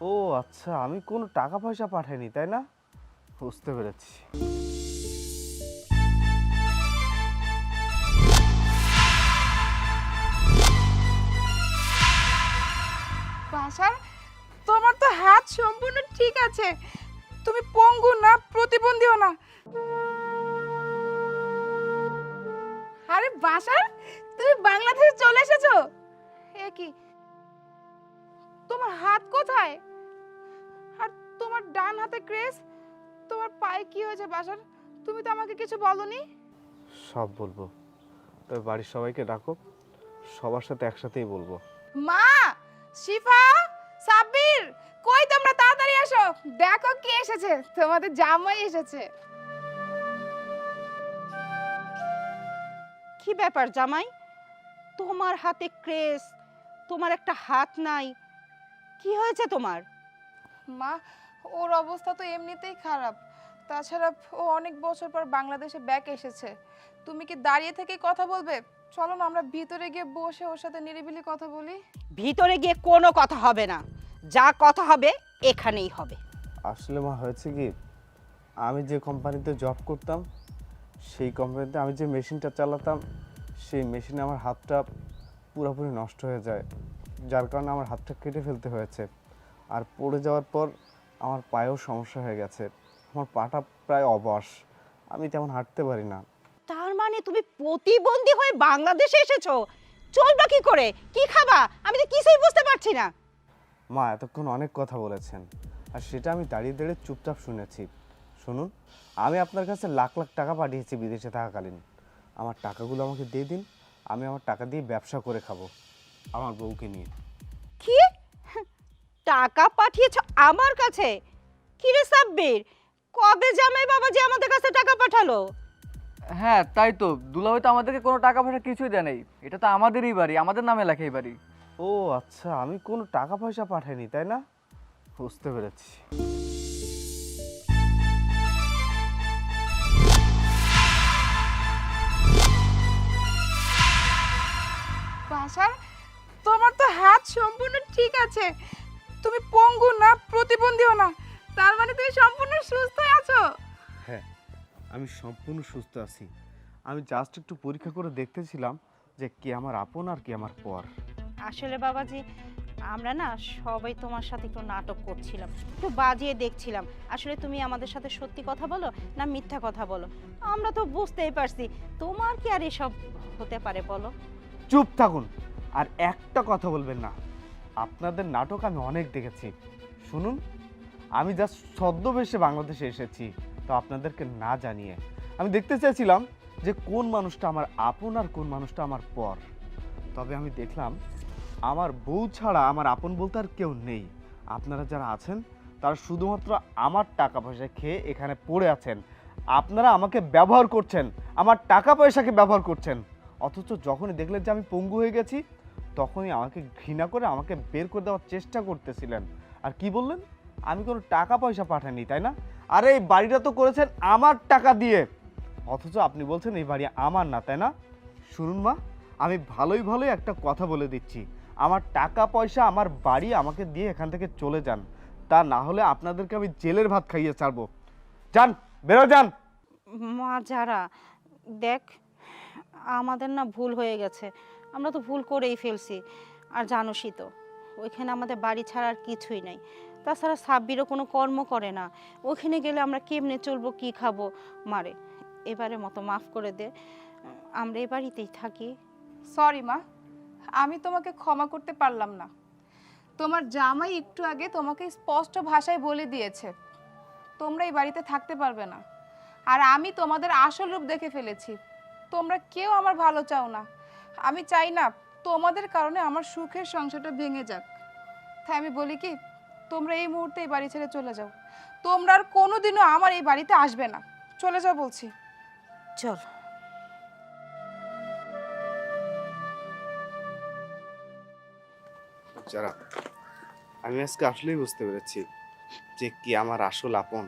ও আচ্ছা আমি কোনো টাকা পয়সা পাঠাইনি, তাই না? বুঝতে পেরেছি। তোমার তো হাত সম্পূর্ণ ঠিক আছে। তুমি পঙ্গু না, প্রতিবন্ধীও না। আরে বাসার, তুমি বাংলাদেশে চলে এসেছ? এ কি হাত কোথায়? আর তোমার ডান হাতে ক্রেস তোমার পায়ে কি হয়েছে বাসার? তুমি তো আমাকে কিছু বলনি? সব বলব। তবে বাড়ির সবাইকে ডাকো সবার সাথে একসাথেই বলব। মা! শিফা! সাব্বির! কই তোমরা? তাড়াতাড়ি আসো দেখো কে এসেছে। তোমাদের জামাই এসেছে। কি ব্যাপার জামাই? তোমার হাতে ক্রেস তোমার একটা হাত নাই কি হয়েছে তোমার? মা ওর অবস্থা তো এমনিতেই খারাপ। তাছাড়া ও অনেক বছর পর বাংলাদেশে ব্যাক এসেছে। তুমি কি দাঁড়িয়ে থেকে কথা বলবে? চলো না আমরা ভিতরে গিয়ে বসে ওর সাথে নিরিবিলি কথা বলি। ভিতরে গিয়ে কোনো কথা হবে না। যা কথা হবে এখানেই হবে। আসলে মা হয়েছে কি? আমি যে কোম্পানিতে জব করতাম সেই কোম্পানিতে আমি যে মেশিনটা চালাতাম সেই মেশিনে আমার হাতটা পুরোপুরি নষ্ট হয়ে যায়। যার কারণে আমার হাতটা কেটে ফেলতে হয়েছে। আর পড়ে যাওয়ার পর আমার পায়েও সমস্যা হয়ে গেছে। আমার পাটা প্রায় অবশ। আমি তেমন হাঁটতে পারি না। তার মানে তুমি প্রতিবন্ধী হয়ে বাংলাদেশে এসেছ? চলবা কি করে? কি খাবা? আমি তো কিছুই বুঝতে পারছি না। মা এতক্ষণ অনেক কথা বলেছেন। আর সেটা আমি দাঁড়িয়ে দাঁড়িয়ে চুপচাপ শুনেছি। শুনুন আমি আপনার কাছে লাখ লাখ টাকা পাঠিয়েছি বিদেশে থাকাকালীন। আমার টাকাগুলো আমাকে দিয়ে দিন। আমি আমার টাকা দিয়ে ব্যবসা করে খাব। আমার বউকে নিয়ে। কি? টাকা পাঠিয়েছো আমার কাছে? কি রে সাব্বির? কবে জামাই বাবা যে আমাদের কাছে টাকা পাঠালো? হ্যাঁ তাই তো। দুলাভাই তো আমাদেরকে কোনো টাকা পয়সা কিছুই দেয় নাই। এটা তো আমাদেরই বাড়ি আমাদের নামে লেখা এই বাড়ি। ও আচ্ছা আমি কোনো টাকা পয়সা পাঠাইনি তাই না? বুঝতে পেরেছি। বাসার সম্পূর্ণ ঠিক আছে। তুমি পঙ্গু না প্রতিবন্ধীও না। তার মানে তুমি সম্পূর্ণ সুস্থ আছো। হ্যাঁ আমি সম্পূর্ণ সুস্থ আছি। আমি জাস্ট একটু পরীক্ষা করে দেখতেছিলাম যে কে আমার আপন আর কে আমার পর। আসলে বাবাজি আমরা না সবাই তোমার সাথে একটু নাটক করছিলাম একটু বাজিয়ে দেখছিলাম। আসলে তুমি আমাদের সাথে সত্যি কথা বলো না মিথ্যা কথা বলো? আমরা তো বুঝতেই পারছি। তোমার কি আর এসব হতে পারে বলো? চুপ থাকুন। আর একটা কথা বলবেন না। আপনাদের নাটক আমি অনেক দেখেছি। শুনুন, আমি জাস্ট ছদ্মবেশে বাংলাদেশে এসেছি, তো আপনাদেরকে না জানিয়ে। আমি দেখতে চাইছিলাম যে কোন মানুষটা আমার আপন আর কোন মানুষটা আমার পর। তবে আমি দেখলাম, আমার বউ ছাড়া আমার আপন বলতে আর কেউ নেই। আপনারা যারা আছেন, তারা শুধুমাত্র আমার টাকা পয়সা খেয়ে এখানে পড়ে আছেন। আপনারা আমাকে ব্যবহার করছেন, আমার টাকা পয়সাকে ব্যবহার করছেন। অথচ যখনই দেখলেন যে আমি পঙ্গু হয়ে গেছি তখনই আমাকে ঘৃণা করে আমাকে বের করে দেওয়ার চেষ্টা করতেছিলেন। আর কি বললেন? আমি কোনো টাকা পয়সা পাঠাইনি, তাই না? আরে, এই বাড়িটা তো করেছেন আমার টাকা দিয়ে। অথচ আপনি বলছেন এই বাড়ি আমার না, তাই না? শুনুন মা, আমি ভালোই ভালোই একটা কথা বলে দিচ্ছি। আমার টাকা পয়সা আমার বাড়ি আমাকে দিয়ে এখান থেকে চলে যান। তা না হলে আপনাদেরকে আমি জেলের ভাত খাইয়ে ছাড়বো। যান, বেরো, যান। মা, যারা, দেখ, আমাদের না ভুল হয়ে গেছে। আমরা তো ভুল করেই ফেলছি। আর জানোসই তো, ওইখানে আমাদের বাড়ি ছাড়া আর কিছুই নাই। তাছাড়া সাব্বিরও কোনো কর্ম করে না। ওখানে গেলে আমরা কেমনে চলবো, কি খাব? মারে এবারে মতো মাফ করে দে। আমরা এ বাড়িতেই থাকি। সরি মা, আমি তোমাকে ক্ষমা করতে পারলাম না। তোমার জামাই একটু আগে তোমাকে স্পষ্ট ভাষায় বলে দিয়েছে, তোমরা এই বাড়িতে থাকতে পারবে না। আর আমি তোমাদের আসল রূপ দেখে ফেলেছি। তোমরা কেউ আমার ভালো চাও না। আমি চাই না তোমাদের কারণে আমার সুখের সংসারটা ভেঙে যাক। তাই আমি বলি কি তোমরা এই মুহূর্তে এই বাড়ি ছেড়ে চলে যাও। তোমরা আর কোনোদিনও আমার এই বাড়িতে আসবে না। চলে যাও বলছি। চল। যারা আমি আজকে আসলেই বুঝতে পেরেছি যে কি আমার আসল আপন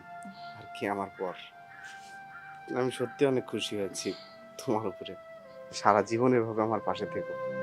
আর কি আমার পর। আমি সত্যি অনেক খুশি হয়েছি তোমার উপরে। সারা জীবন এভাবে আমার পাশে থেকো।